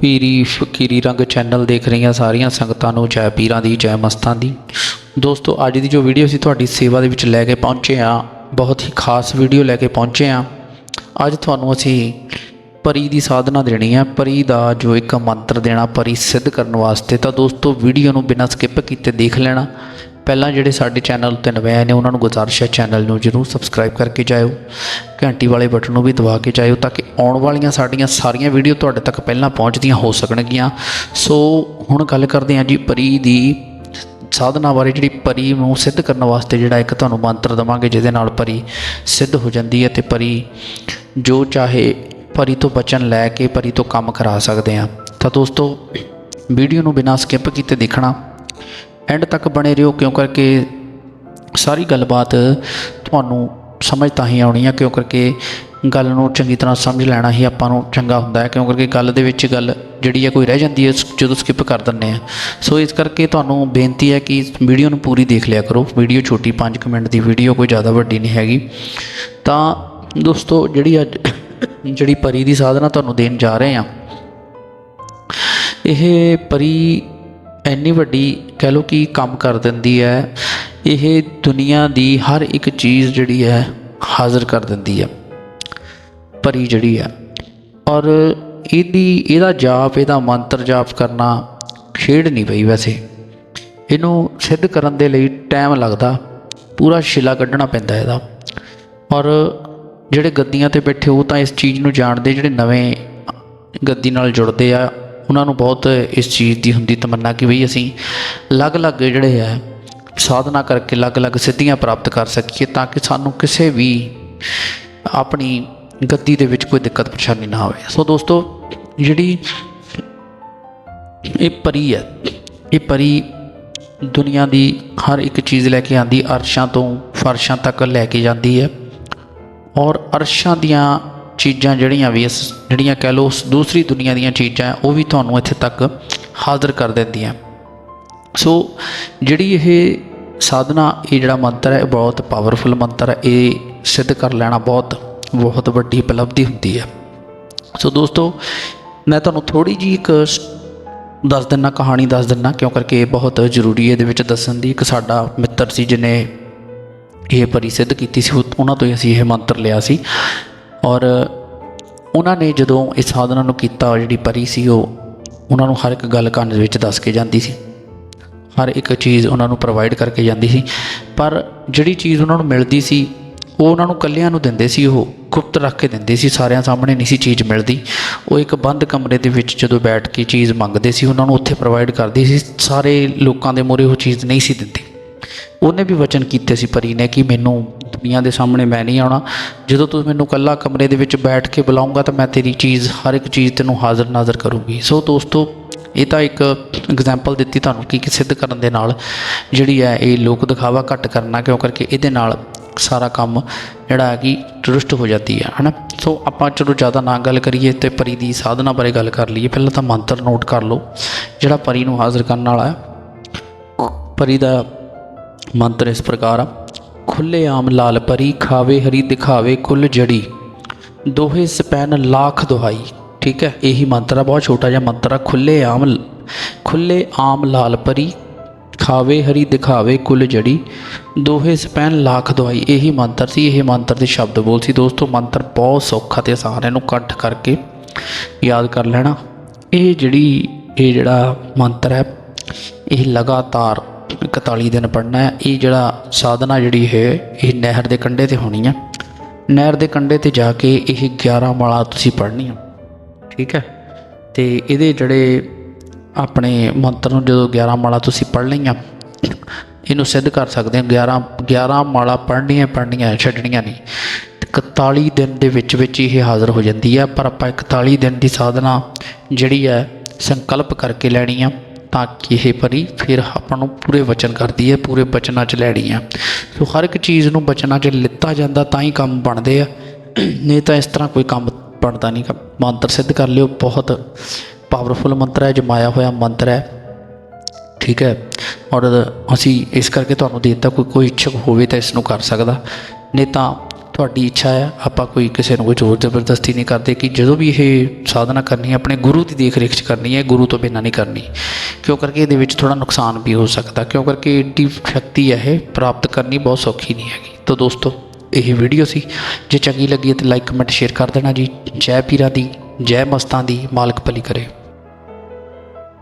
ਪੀਰੀ ਫਕੀਰੀ ਰੰਗ ਚੈਨਲ ਦੇਖ ਰਹੀਆਂ ਸਾਰੀਆਂ ਸੰਗਤਾਂ ਨੂੰ, ਜੈ ਪੀਰਾਂ ਦੀ, ਜੈ ਮਸਤਾਂ ਦੀ। ਦੋਸਤੋ, ਅੱਜ ਦੀ ਜੋ ਵੀਡੀਓ ਅਸੀਂ ਤੁਹਾਡੀ ਸੇਵਾ ਦੇ ਵਿੱਚ ਲੈ ਕੇ ਪਹੁੰਚੇ ਹਾਂ, ਬਹੁਤ ਹੀ ਖਾਸ ਵੀਡੀਓ ਲੈ ਕੇ ਪਹੁੰਚੇ ਹਾਂ। ਅੱਜ ਤੁਹਾਨੂੰ ਅਸੀਂ ਪਰੀ ਦੀ ਸਾਧਨਾ ਦੇਣੀ ਹੈ, ਪਰੀ ਦਾ ਜੋ ਇੱਕ ਮੰਤਰ ਦੇਣਾ, ਪਰੀ ਸਿੱਧ ਕਰਨ ਵਾਸਤੇ। ਤਾਂ ਦੋਸਤੋ, ਵੀਡੀਓ ਨੂੰ ਬਿਨਾਂ ਸਕਿਪ ਕੀਤੇ ਦੇਖ ਲੈਣਾ। ਪਹਿਲਾਂ ਜਿਹੜੇ ਸਾਡੇ ਚੈਨਲ ਉੱਤੇ ਨਵੇਂ ਆਏ ਨੇ, ਉਹਨਾਂ ਨੂੰ ਗੁਜ਼ਾਰਿਸ਼ ਹੈ ਚੈਨਲ ਨੂੰ ਜਰੂਰ ਸਬਸਕ੍ਰਾਈਬ ਕਰਕੇ ਜਾਇਓ, ਘੰਟੀ ਵਾਲੇ ਬਟਨ ਨੂੰ ਵੀ ਦਬਾ ਕੇ ਜਾਇਓ ਤਾਂ ਕਿ ਆਉਣ ਵਾਲੀਆਂ ਸਾਡੀਆਂ ਸਾਰੀਆਂ ਵੀਡੀਓ ਤੁਹਾਡੇ ਤੱਕ ਪਹਿਲਾਂ ਪਹੁੰਚਦੀਆਂ ਹੋ ਸਕਣਗੀਆਂ। ਸੋ ਹੁਣ ਗੱਲ ਕਰਦੇ ਹਾਂ ਜੀ ਪਰੀ ਦੀ ਸਾਧਨਾ ਬਾਰੇ, ਜਿਹੜੀ ਪਰੀ ਨੂੰ ਸਿੱਧ ਕਰਨ ਵਾਸਤੇ ਜਿਹੜਾ ਇੱਕ ਤੁਹਾਨੂੰ ਮੰਤਰ ਦਵਾਂਗੇ, ਜਿਹਦੇ ਨਾਲ ਪਰੀ ਸਿੱਧ ਹੋ ਜਾਂਦੀ ਹੈ ਤੇ ਪਰੀ ਜੋ ਚਾਹੇ ਪਰੀ ਤੋਂ ਬਚਨ ਲੈ ਕੇ ਪਰੀ ਤੋਂ ਕੰਮ ਕਰਾ ਸਕਦੇ ਆ ਤਾਂ ਦੋਸਤੋ ਵੀਡੀਓ ਨੂੰ ਬਿਨਾਂ ਸਕਿਪ ਕੀਤੇ ਦੇਖਣਾ। ਐਂਡ ਤੱਕ ਬਣੇ ਰਹੋ, ਕਿਉਂ ਕਰਕੇ ਸਾਰੀ ਗੱਲਬਾਤ ਤੁਹਾਨੂੰ ਸਮਝ ਤਾਂ ਹੀ ਆਉਣੀ ਆ, ਕਿਉਂ ਕਰਕੇ ਗੱਲ ਨੂੰ ਚੰਗੀ ਤਰ੍ਹਾਂ ਸਮਝ ਲੈਣਾ ਹੀ ਆਪਾਂ ਨੂੰ ਚੰਗਾ ਹੁੰਦਾ ਹੈ, ਕਿਉਂ ਕਰਕੇ ਗੱਲ ਦੇ ਵਿੱਚ ਗੱਲ ਜਿਹੜੀ ਹੈ ਕੋਈ ਰਹਿ ਜਾਂਦੀ ਹੈ ਜਦੋਂ ਸਕਿਪ ਕਰ ਦਿੰਦੇ ਆ ਸੋ ਇਸ ਕਰਕੇ ਤੁਹਾਨੂੰ ਬੇਨਤੀ ਹੈ ਕਿ ਵੀਡੀਓ ਨੂੰ ਪੂਰੀ ਦੇਖ ਲਿਆ ਕਰੋ। ਵੀਡੀਓ ਛੋਟੀ 5 ਮਿੰਟ ਦੀ ਵੀਡੀਓ ਕੋਈ ਜ਼ਿਆਦਾ ਵੱਡੀ ਨਹੀਂ ਹੈਗੀ। ਤਾਂ ਦੋਸਤੋ, ਜਿਹੜੀ ਅੱਜ ਜਿਹੜੀ ਪਰੀ ਦੀ ਸਾਧਨਾ ਤੁਹਾਨੂੰ ਦੇਣ ਜਾ ਰਹੇ ਆ ਇਹ ਪਰੀ ਇੰਨੀ ਵੱਡੀ ਕਹਿ ਲਓ ਕਿ ਕੰਮ ਕਰ ਦਿੰਦੀ ਹੈ, ਇਹ ਦੁਨੀਆ ਦੀ ਹਰ ਇੱਕ ਚੀਜ਼ ਜਿਹੜੀ ਹੈ ਹਾਜ਼ਰ ਕਰ ਦਿੰਦੀ ਹੈ ਪਰੀ ਜਿਹੜੀ ਹੈ। ਔਰ ਇਹਦੀ, ਇਹਦਾ ਜਾਪ, ਇਹਦਾ ਮੰਤਰ ਜਾਪ ਕਰਨਾ ਖੇਡ ਨਹੀਂ ਪਈ ਵੈਸੇ। ਇਹਨੂੰ ਸਿੱਧ ਕਰਨ ਦੇ ਲਈ ਟਾਈਮ ਲੱਗਦਾ, ਪੂਰਾ ਸ਼ਿਲਾ ਕੱਢਣਾ ਪੈਂਦਾ ਇਹਦਾ। ਔਰ ਜਿਹੜੇ ਗੱਦੀਆਂ ਤੇ ਬੈਠੇ ਉਹ ਤਾਂ ਇਸ ਚੀਜ਼ ਨੂੰ ਜਾਣਦੇ ਜਿਹੜੇ ਨਵੇਂ ਗੱਦੀ ਨਾਲ ਜੁੜਦੇ ਆ ਉਹਨਾਂ ਨੂੰ ਬਹੁਤ ਇਸ ਚੀਜ਼ ਦੀ ਹੁੰਦੀ ਤਮੰਨਾ ਕਿ ਬਈ ਅਸੀਂ ਅਲੱਗ-ਅਲੱਗ ਜਿਹੜੇ ਹੈ ਸਾਧਨਾ ਕਰਕੇ ਅਲੱਗ-ਅਲੱਗ ਸਿੱਧੀਆਂ ਪ੍ਰਾਪਤ ਕਰ ਸਕੀਏ ਤਾਂ ਕਿ ਸਾਨੂੰ ਕਿਸੇ ਵੀ ਆਪਣੀ ਗੱਦੀ ਦੇ ਵਿੱਚ ਕੋਈ ਦਿੱਕਤ ਪਰੇਸ਼ਾਨੀ ਨਾ ਹੋਵੇ। ਸੋ ਦੋਸਤੋ, ਜਿਹੜੀ ਇਹ ਪਰੀ ਹੈ, ਇਹ ਪਰੀ ਦੁਨੀਆ ਦੀ ਹਰ ਇੱਕ ਚੀਜ਼ ਲੈ ਕੇ ਆਂਦੀ ਅਰਸ਼ਾਂ ਤੋਂ ਫਰਸ਼ਾਂ ਤੱਕ ਲੈ ਕੇ ਜਾਂਦੀ ਹੈ ਔਰ ਅਰਸ਼ਾਂ ਦੀਆਂ ਚੀਜ਼ਾਂ ਜਿਹੜੀਆਂ ਵੀ ਇਸ, ਜਿਹੜੀਆਂ ਕਹਿ ਲਓ ਦੂਸਰੀ ਦੁਨੀਆ ਦੀਆਂ ਚੀਜ਼ਾਂ, ਉਹ ਵੀ ਤੁਹਾਨੂੰ ਇੱਥੇ ਤੱਕ ਹਾਜ਼ਰ ਕਰ ਦਿੰਦੀਆਂ। ਸੋ ਜਿਹੜੀ ਇਹ ਸਾਧਨਾ, ਇਹ ਜਿਹੜਾ ਮੰਤਰ ਹੈ, ਇਹ ਬਹੁਤ ਪਾਵਰਫੁਲ ਮੰਤਰ ਹੈ। ਇਹ ਸਿੱਧ ਕਰ ਲੈਣਾ ਬਹੁਤ ਬਹੁਤ ਵੱਡੀ ਉਪਲਬਧੀ ਹੁੰਦੀ ਹੈ। ਸੋ ਦੋਸਤੋ, ਮੈਂ ਤੁਹਾਨੂੰ ਥੋੜੀ ਜੀ ਇੱਕ ਦੱਸ ਦਿੰਨਾ, ਕਹਾਣੀ ਦੱਸ ਦਿੰਨਾ, ਕਿਉਂ ਕਰਕੇ ਇਹ ਬਹੁਤ ਜ਼ਰੂਰੀ ਹੈ। ਇਹਦੇ ਵਿੱਚ ਦੱਸਣ ਦੀ ਇੱਕ ਸਾਡਾ ਮਿੱਤਰ ਸੀ, ਜਿਹਨੇ ਇਹ ਪਰੀ ਕੀਤੀ ਸੀ ਉਹਨਾਂ ਤੋਂ ਹੀ ਅਸੀਂ ਇਹ ਮੰਤਰ ਲਿਆ ਸੀ। ਔਰ ਉਹਨਾਂ ਨੇ ਜਦੋਂ ਇਸ ਸਾਧਨਾ ਨੂੰ ਕੀਤਾ ਜਿਹੜੀ ਪਰੀ ਸੀ ਉਹ ਉਹਨਾਂ ਨੂੰ ਹਰ ਇੱਕ ਗੱਲ ਕੰਨ ਦੇ ਵਿੱਚ ਦੱਸ ਕੇ ਜਾਂਦੀ ਸੀ। ਹਰ ਇੱਕ ਚੀਜ਼ ਉਹਨਾਂ ਨੂੰ ਪ੍ਰੋਵਾਈਡ ਕਰਕੇ ਜਾਂਦੀ ਸੀ। ਪਰ ਜਿਹੜੀ ਚੀਜ਼ ਉਹਨਾਂ ਨੂੰ ਮਿਲਦੀ ਸੀ, ਉਹ ਉਹਨਾਂ ਨੂੰ ਕੱਲਿਆਂ ਨੂੰ ਦਿੰਦੇ ਸੀ, ਉਹ ਗੁਪਤ ਰੱਖ ਕੇ ਦਿੰਦੇ ਸੀ। ਸਾਰਿਆਂ ਸਾਹਮਣੇ ਨਹੀਂ ਸੀ ਚੀਜ਼ ਮਿਲਦੀ। ਉਹ ਇੱਕ ਬੰਦ ਕਮਰੇ ਦੇ ਵਿੱਚ ਜਦੋਂ ਬੈਠ ਕੇ ਚੀਜ਼ ਮੰਗਦੇ ਸੀ, ਉਹਨਾਂ ਨੂੰ ਉੱਥੇ ਪ੍ਰੋਵਾਈਡ ਕਰਦੀ ਸੀ। ਸਾਰੇ ਲੋਕਾਂ ਦੇ ਮੂਹਰੇ ਉਹ ਚੀਜ਼ ਨਹੀਂ ਸੀ ਦਿੰਦੀ। ਉਹਨੇ ਵੀ ਵਚਨ ਕੀਤੇ ਸੀ ਪਰੀ ਨੇ ਕਿ ਮੈਨੂੰ ਦੁਨੀਆ ਦੇ ਸਾਹਮਣੇ ਮੈਂ ਨਹੀਂ ਆਉਣਾ। ਜਦੋਂ ਤੂੰ ਮੈਨੂੰ ਕੱਲਾ ਕਮਰੇ ਦੇ ਵਿੱਚ ਬੈਠ ਕੇ ਬੁਲਾਉਂਗਾ ਤਾਂ ਮੈਂ ਤੇਰੀ ਚੀਜ਼, ਹਰ ਇੱਕ ਚੀਜ਼ ਤੈਨੂੰ ਹਾਜ਼ਰ ਨਾਜ਼ਰ ਕਰੂੰਗੀ। ਸੋ ਦੋਸਤੋ, ਇਹ ਤਾਂ ਇੱਕ ਐਗਜ਼ਾਮਪਲ ਦਿੱਤੀ ਤੁਹਾਨੂੰ ਕਿ ਕਿ ਸਿੱਧ ਕਰਨ ਦੇ ਨਾਲ ਜਿਹੜੀ ਹੈ ਇਹ ਲੋਕ ਦਿਖਾਵਾ ਘੱਟ ਕਰਨਾ, ਕਿਉਂ ਕਰਕੇ ਇਹਦੇ ਨਾਲ ਸਾਰਾ ਕੰਮ ਜਿਹੜਾ ਹੈ ਕਿ ਦਰੁਸਤ ਹੋ ਜਾਂਦੀ ਹੈ, ਹਨਾ? ਸੋ ਆਪਾਂ ਚਲੋ ਜ਼ਿਆਦਾ ਨਾ ਗੱਲ ਕਰੀਏ ਤੇ ਪਰੀ ਦੀ ਸਾਧਨਾ ਬਾਰੇ ਗੱਲ ਕਰ ਲਈਏ। ਪਹਿਲਾਂ ਤਾਂ ਮੰਤਰ ਨੋਟ ਕਰ ਲਓ, ਜਿਹੜਾ ਪਰੀ ਨੂੰ ਹਾਜ਼ਰ ਕਰਨ ਵਾਲਾ ਹੈ। ਪਰੀ ਦਾ ਮੰਤਰ ਇਸ ਪ੍ਰਕਾਰ ਆ, ਖੁੱਲੇ ਆਮ ਲਾਲ ਪਰੀ ਖਾਵੇ ਹਰੀ ਦਿਖਾਵੇ ਕੁੱਲ ਜੜੀ, ਦੋਹੇ ਸਪੈਨ ਲੱਖ ਦੁਹਾਈ। ਠੀਕ ਹੈ, ਇਹੀ ਮੰਤਰ ਆ, ਬਹੁਤ ਛੋਟਾ ਜਿਹਾ ਮੰਤਰ ਆ, ਖੁੱਲੇ ਆਮ ਖੁੱਲੇ ਆਮ ਲਾਲ ਪਰੀ ਖਾਵੇ ਹਰੀ ਦਿਖਾਵੇ ਕੁੱਲ ਜੜੀ, ਦੋਹੇ ਸਪੈਨ ਲੱਖ ਦੁਹਾਈ। ਇਹੀ ਮੰਤਰ ਸੀ, ਇਹ ਮੰਤਰ ਦੇ ਸ਼ਬਦ ਬੋਲ ਸੀ। ਦੋਸਤੋ, ਮੰਤਰ ਬਹੁਤ ਸੌਖਾ ਤੇ ਆਸਾਨ ਇਹਨੂੰ ਇਕੱਠ ਕਰਕੇ ਯਾਦ ਕਰ ਲੈਣਾ। ਇਹ ਜਿਹੜੀ, ਇਹ ਜਿਹੜਾ ਮੰਤਰ ਹੈ, ਇਹ ਲਗਾਤਾਰ 41 ਦਿਨ ਪੜਨਾ ਹੈ। ਇਹ ਜਿਹੜਾ ਸਾਧਨਾ ਜਿਹੜੀ ਹੈ, ਇਹ ਨਹਿਰ ਦੇ ਕੰਢੇ ਤੇ ਹੋਣੀ ਹੈ ਨਹਿਰ ਦੇ ਕੰਢੇ ਤੇ ਜਾ ਕੇ ਇਹ 11 ਮਾਲਾ ਤੁਸੀਂ ਪੜ੍ਹਨੀਆਂ। ਠੀਕ ਹੈ? ਤੇ ਇਹਦੇ ਜਿਹੜੇ ਆਪਣੇ ਮੰਤਰ ਨੂੰ ਜਦੋਂ 11 ਮਾਲਾ ਤੁਸੀਂ ਪੜ੍ਹ ਲਈਆਂ, ਇਹਨੂੰ ਸਿੱਧ ਕਰ ਸਕਦੇ ਹਾਂ। 11 11 ਮਾਲਾ ਪੜ੍ਹਨੀਆਂ ਪੜ੍ਹਨੀਆਂ, ਛੱਡਣੀਆਂ ਨਹੀਂ। ਤੇ 41 ਦਿਨ ਦੇ ਵਿੱਚ ਵਿੱਚ ਇਹ ਹਾਜ਼ਰ ਹੋ ਜਾਂਦੀ ਹੈ ਪਰ ਆਪਾਂ 41 ਦਿਨ ਦੀ ਸਾਧਨਾ ਜਿਹੜੀ ਹੈ, ਸੰਕਲਪ ਕਰਕੇ ਲੈਣੀ ਆ। ਤਾਂ ਕਿ ਇਹ ਪਰੀ ਫਿਰ ਆਪਾਂ ਨੂੰ ਪੂਰੇ ਵਚਨ ਕਰਦੀ ਹੈ, ਪੂਰੇ ਬਚਨਾਂ 'ਚ ਲੈਣੀ ਆ ਸੋ ਹਰ ਇੱਕ ਚੀਜ਼ ਨੂੰ ਬਚਨਾਂ 'ਚ ਲਿੱਤਾ ਜਾਂਦਾ ਤਾਂ ਹੀ ਕੰਮ ਬਣਦੇ ਆ। ਨਹੀਂ ਤਾਂ ਇਸ ਤਰ੍ਹਾਂ ਕੋਈ ਕੰਮ ਬਣਦਾ ਨਹੀਂ। ਮੰਤਰ ਸਿੱਧ ਕਰ ਲਿਓ, ਬਹੁਤ ਪਾਵਰਫੁਲ ਮੰਤਰ ਹੈ, ਜਮਾਇਆ ਹੋਇਆ ਮੰਤਰ ਹੈ। ਠੀਕ ਹੈ। ਔਰ ਅਸੀਂ ਇਸ ਕਰਕੇ ਤੁਹਾਨੂੰ ਦੇ ਦਿੱਤਾ, ਕੋਈ ਕੋਈ ਇੱਛਕ ਹੋਵੇ ਤਾਂ ਇਸ ਨੂੰ ਕਰ ਸਕਦਾ। ਨਹੀਂ ਤਾਂ ਤੁਹਾਡੀ ਇੱਛਾ ਹੈ, ਆਪਾਂ ਕੋਈ ਕਿਸੇ ਨੂੰ ਕੋਈ ਜ਼ੋਰ ਜ਼ਬਰਦਸਤੀ ਨਹੀਂ ਕਰਦੇ ਕਿ ਜਦੋਂ ਵੀ ਇਹ ਸਾਧਨਾ ਕਰਨੀ ਹੈ, ਆਪਣੇ ਗੁਰੂ ਦੀ ਦੇਖ ਰੇਖ 'ਚ ਕਰਨੀ ਹੈ, ਗੁਰੂ ਤੋਂ ਬਿਨਾਂ ਨਹੀਂ ਕਰਨੀ। ਕਿਉਂ ਕਰਕੇ ਇਹਦੇ ਵਿੱਚ ਥੋੜਾ ਨੁਕਸਾਨ ਵੀ ਹੋ ਸਕਦਾ? ਕਿਉਂ ਕਰਕੇ ਏਡੀ ਸ਼ਕਤੀ ਹੈ ਇਹ? ਪ੍ਰਾਪਤ ਕਰਨੀ ਬਹੁਤ ਸੌਖੀ ਨਹੀਂ ਹੈਗੀ। ਤਾਂ ਦੋਸਤੋ, ਇਹ ਵੀਡੀਓ ਸੀ। ਜੇ ਚੰਗੀ ਲੱਗੀ ਤਾਂ ਲਾਈਕ, ਕਮੈਂਟ, ਸ਼ੇਅਰ ਕਰ ਦੇਣਾ ਜੀ। ਜੈ ਪੀਰਾਂ ਦੀ, ਜੈ ਮਸਤਾਂ ਦੀ, ਮਾਲਕ ਭਲੀ ਕਰੇ।